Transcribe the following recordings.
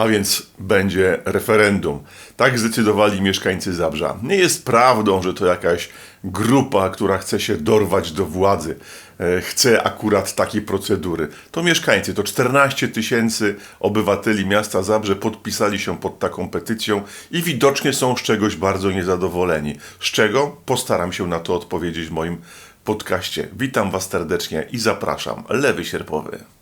A więc będzie referendum. Tak zdecydowali mieszkańcy Zabrza. Nie jest prawdą, że to jakaś grupa, która chce się dorwać do władzy, e, chce akurat takiej procedury. To mieszkańcy, to 14 tysięcy obywateli miasta Zabrze podpisali się pod taką petycją i widocznie są z czegoś bardzo niezadowoleni. Z czego? Postaram się na to odpowiedzieć w moim podcaście. Witam Was serdecznie i zapraszam. Lewy Sierpowy.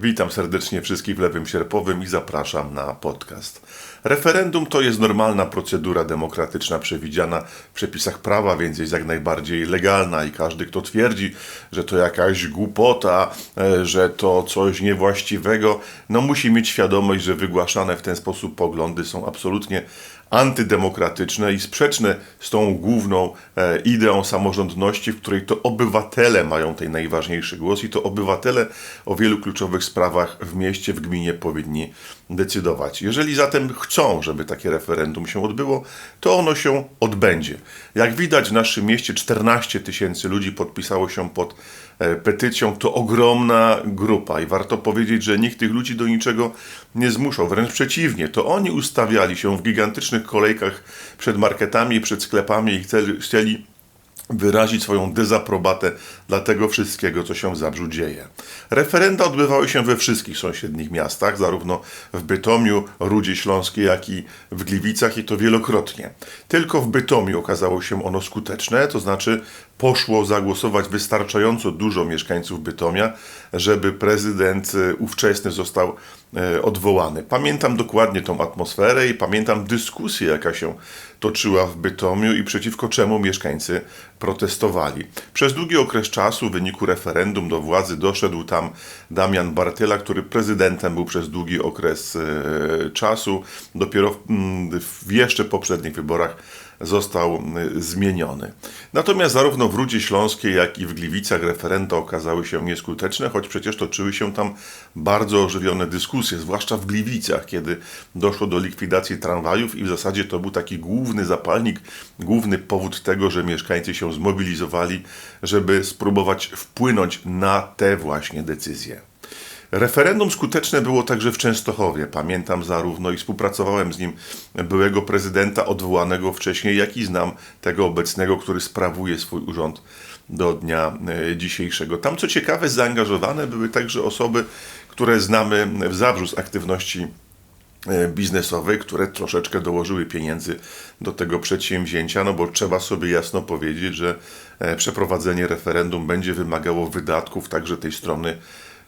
Witam serdecznie wszystkich w Lewym Sierpowym i zapraszam na podcast. Referendum to jest normalna procedura demokratyczna przewidziana w przepisach prawa, więc jest jak najbardziej legalna i każdy, kto twierdzi, że to jakaś głupota, e, że to coś niewłaściwego, no musi mieć świadomość, że wygłaszane w ten sposób poglądy są absolutnie antydemokratyczne i sprzeczne z tą główną e, ideą samorządności, w której to obywatele mają ten najważniejszy głos i to obywatele o wielu kluczowych sprawach w mieście, w gminie powinni decydować. Jeżeli zatem chcą, żeby takie referendum się odbyło, to ono się odbędzie. Jak widać w naszym mieście 14 tysięcy ludzi podpisało się pod petycją, to ogromna grupa i warto powiedzieć, że nikt tych ludzi do niczego nie zmuszał. Wręcz przeciwnie, to oni ustawiali się w gigantycznych kolejkach przed marketami, przed sklepami i chcieli wyrazić swoją dezaprobatę dla tego wszystkiego, co się w Zabrzu dzieje. Referenda odbywały się we wszystkich sąsiednich miastach, zarówno w Bytomiu, Rudzie Śląskiej, jak i w Gliwicach i to wielokrotnie. Tylko w Bytomiu okazało się ono skuteczne, to znaczy poszło zagłosować wystarczająco dużo mieszkańców Bytomia, żeby prezydent e, ówczesny został e, odwołany. Pamiętam dokładnie tą atmosferę i pamiętam dyskusję, jaka się toczyła w Bytomiu i przeciwko czemu mieszkańcy protestowali. Przez długi okres czasu w wyniku referendum do władzy doszedł tam Damian Bartyla, który prezydentem był przez długi okres e, czasu. Dopiero mm, w jeszcze poprzednich wyborach został zmieniony. Natomiast zarówno w Rudzie Śląskiej, jak i w Gliwicach referenda okazały się nieskuteczne, choć przecież toczyły się tam bardzo ożywione dyskusje, zwłaszcza w Gliwicach, kiedy doszło do likwidacji tramwajów i w zasadzie to był taki główny zapalnik, główny powód tego, że mieszkańcy się zmobilizowali, żeby spróbować wpłynąć na te właśnie decyzje. Referendum skuteczne było także w Częstochowie. Pamiętam zarówno i współpracowałem z nim byłego prezydenta odwołanego wcześniej, jak i znam tego obecnego, który sprawuje swój urząd do dnia e, dzisiejszego. Tam, co ciekawe, zaangażowane były także osoby, które znamy w Zabrzu z aktywności e, biznesowej, które troszeczkę dołożyły pieniędzy do tego przedsięwzięcia, no bo trzeba sobie jasno powiedzieć, że e, przeprowadzenie referendum będzie wymagało wydatków także tej strony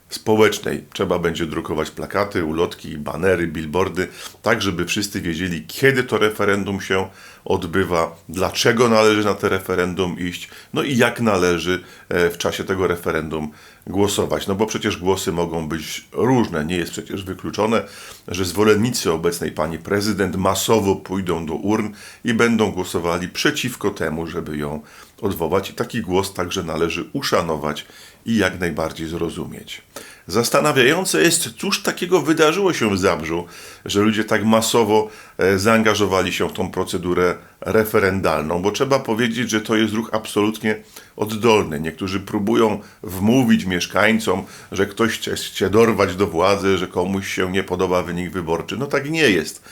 społecznej. Trzeba będzie drukować plakaty, ulotki, banery, billboardy, tak żeby wszyscy wiedzieli, kiedy to referendum się odbywa, dlaczego należy na te referendum iść, no i jak należy e, w czasie tego referendum głosować. No bo przecież głosy mogą być różne. Nie jest przecież wykluczone, że zwolennicy obecnej pani prezydent masowo pójdą do urn i będą głosowali przeciwko temu, żeby ją odwołać. I taki głos także należy uszanować i jak najbardziej zrozumieć. Zastanawiające jest, cóż takiego wydarzyło się w Zabrzu, że ludzie tak masowo e, zaangażowali się w tą procedurę referendalną, bo trzeba powiedzieć, że to jest ruch absolutnie oddolny. Niektórzy próbują wmówić mieszkańcom, że ktoś chce, chce dorwać do władzy, że komuś się nie podoba wynik wyborczy. No tak nie jest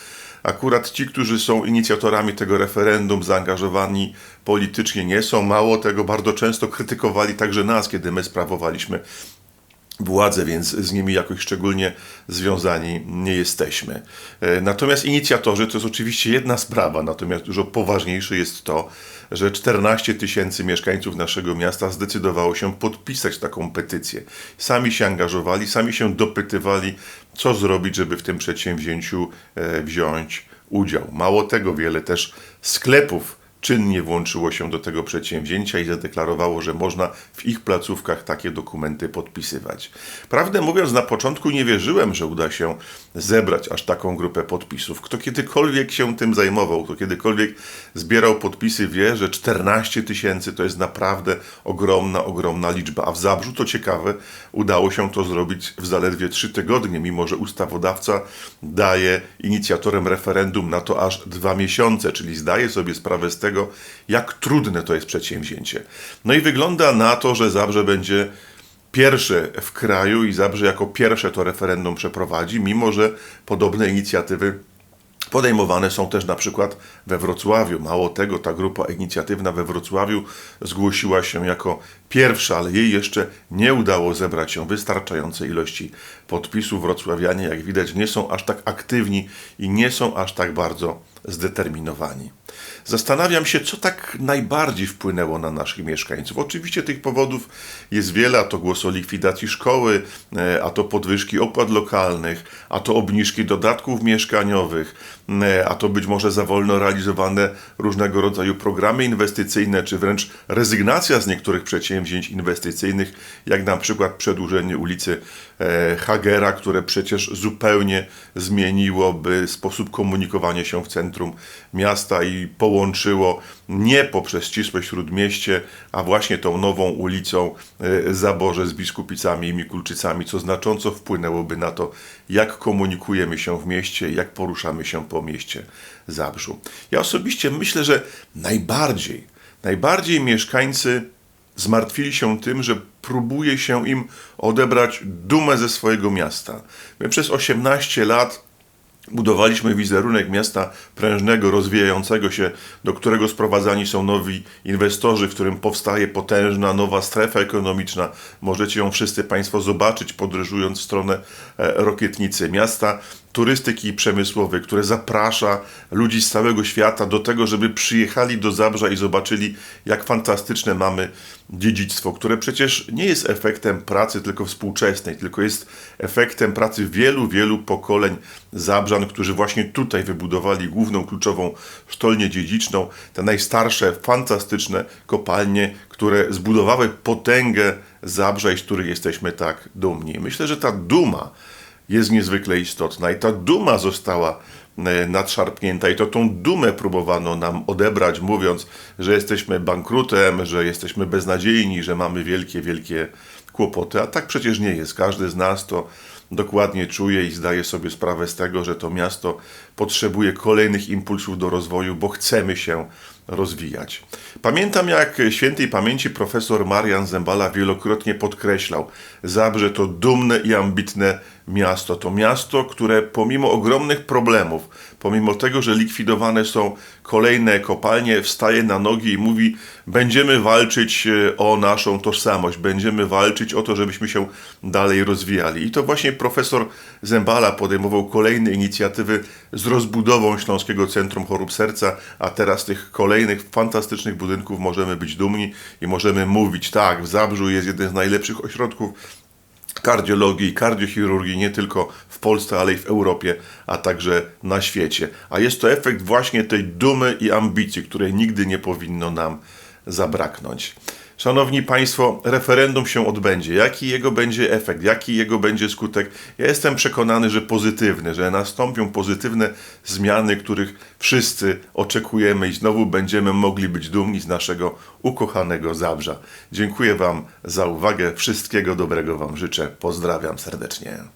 akurat ci, którzy są inicjatorami tego referendum, zaangażowani politycznie nie są. Mało tego, bardzo często krytykowali także nas, kiedy my sprawowaliśmy władzę, więc z nimi jakoś szczególnie związani nie jesteśmy. E, natomiast inicjatorzy to jest oczywiście jedna sprawa, natomiast dużo poważniejsze jest to, że 14 tysięcy mieszkańców naszego miasta zdecydowało się podpisać taką petycję. Sami się angażowali, sami się dopytywali, co zrobić, żeby w tym przedsięwzięciu e, wziąć udział. Mało tego, wiele też sklepów czynnie włączyło się do tego przedsięwzięcia i zadeklarowało, że można w ich placówkach takie dokumenty podpisywać. Prawdę mówiąc, na początku nie wierzyłem, że uda się zebrać aż taką grupę podpisów. Kto kiedykolwiek się tym zajmował, kto kiedykolwiek zbierał podpisy, wie, że 14 tysięcy to jest naprawdę ogromna, ogromna liczba. A w Zabrzu, to ciekawe, udało się to zrobić w zaledwie 3 tygodnie, mimo że ustawodawca daje inicjatorem referendum na to aż dwa miesiące, czyli zdaje sobie sprawę z tego, tego, jak trudne to jest przedsięwzięcie. No i wygląda na to, że Zabrze będzie pierwsze w kraju i Zabrze jako pierwsze to referendum przeprowadzi, mimo że podobne inicjatywy Podejmowane są też na przykład we Wrocławiu. Mało tego, ta grupa inicjatywna we Wrocławiu zgłosiła się jako pierwsza, ale jej jeszcze nie udało zebrać się wystarczającej ilości podpisów. Wrocławianie, jak widać, nie są aż tak aktywni i nie są aż tak bardzo zdeterminowani. Zastanawiam się, co tak najbardziej wpłynęło na naszych mieszkańców. Oczywiście tych powodów jest wiele, a to głos o likwidacji szkoły, e, a to podwyżki opłat lokalnych, a to obniżki dodatków mieszkaniowych, e, a to być może za wolno realizowane różnego rodzaju programy inwestycyjne, czy wręcz rezygnacja z niektórych przedsięwzięć inwestycyjnych, jak na przykład przedłużenie ulicy e, Hagera, które przecież zupełnie zmieniłoby sposób komunikowania się w centrum miasta i połączyło nie poprzez ścisłe śródmieście, a właśnie tą nową ulicą e, Zaborze z Biskupicami i Mikulczycami, co znacząco wpłynęłoby na to, jak komunikujemy się w mieście, jak poruszamy się po mieście Zabrzu. Ja osobiście myślę, że najbardziej, najbardziej mieszkańcy zmartwili się tym, że próbuje się im odebrać dumę ze swojego miasta. My przez 18 lat Budowaliśmy wizerunek miasta prężnego, rozwijającego się, do którego sprowadzani są nowi inwestorzy, w którym powstaje potężna nowa strefa ekonomiczna. Możecie ją wszyscy Państwo zobaczyć, podróżując w stronę e, Rokietnicy. Miasta turystyki przemysłowej, które zaprasza ludzi z całego świata do tego, żeby przyjechali do Zabrza i zobaczyli, jak fantastyczne mamy dziedzictwo, które przecież nie jest efektem pracy tylko współczesnej, tylko jest efektem pracy wielu, wielu pokoleń Zabrzan, którzy właśnie tutaj wybudowali główną, kluczową sztolnię dziedziczną, te najstarsze, fantastyczne kopalnie, które zbudowały potęgę Zabrza i z których jesteśmy tak dumni. Myślę, że ta duma jest niezwykle istotna. I ta duma została e, nadszarpnięta. I to tą dumę próbowano nam odebrać, mówiąc, że jesteśmy bankrutem, że jesteśmy beznadziejni, że mamy wielkie, wielkie kłopoty, a tak przecież nie jest. Każdy z nas to dokładnie czuje i zdaje sobie sprawę z tego, że to miasto potrzebuje kolejnych impulsów do rozwoju, bo chcemy się rozwijać. Pamiętam, jak świętej pamięci profesor Marian Zembala wielokrotnie podkreślał: Zabrze to dumne i ambitne miasto. To miasto, które pomimo ogromnych problemów, pomimo tego, że likwidowane są kolejne kopalnie, wstaje na nogi i mówi: Będziemy walczyć e, o naszą tożsamość, będziemy walczyć o to, żebyśmy się dalej rozwijali. I to właśnie profesor Zembala podejmował kolejne inicjatywy z rozbudową Śląskiego Centrum Chorób Serca, a teraz tych kolejnych fantastycznych budynków możemy być dumni i możemy mówić: tak, w Zabrzu jest jeden z najlepszych ośrodków kardiologii, kardiochirurgii nie tylko w Polsce, ale i w Europie, a także na świecie. A jest to efekt właśnie tej dumy i ambicji, której nigdy nie powinno nam zabraknąć. Szanowni Państwo, referendum się odbędzie. Jaki jego będzie efekt, jaki jego będzie skutek? Ja jestem przekonany, że pozytywny, że nastąpią pozytywne zmiany, których wszyscy oczekujemy i znowu będziemy mogli być dumni z naszego ukochanego Zabrza. Dziękuję Wam za uwagę. Wszystkiego dobrego Wam życzę. Pozdrawiam serdecznie.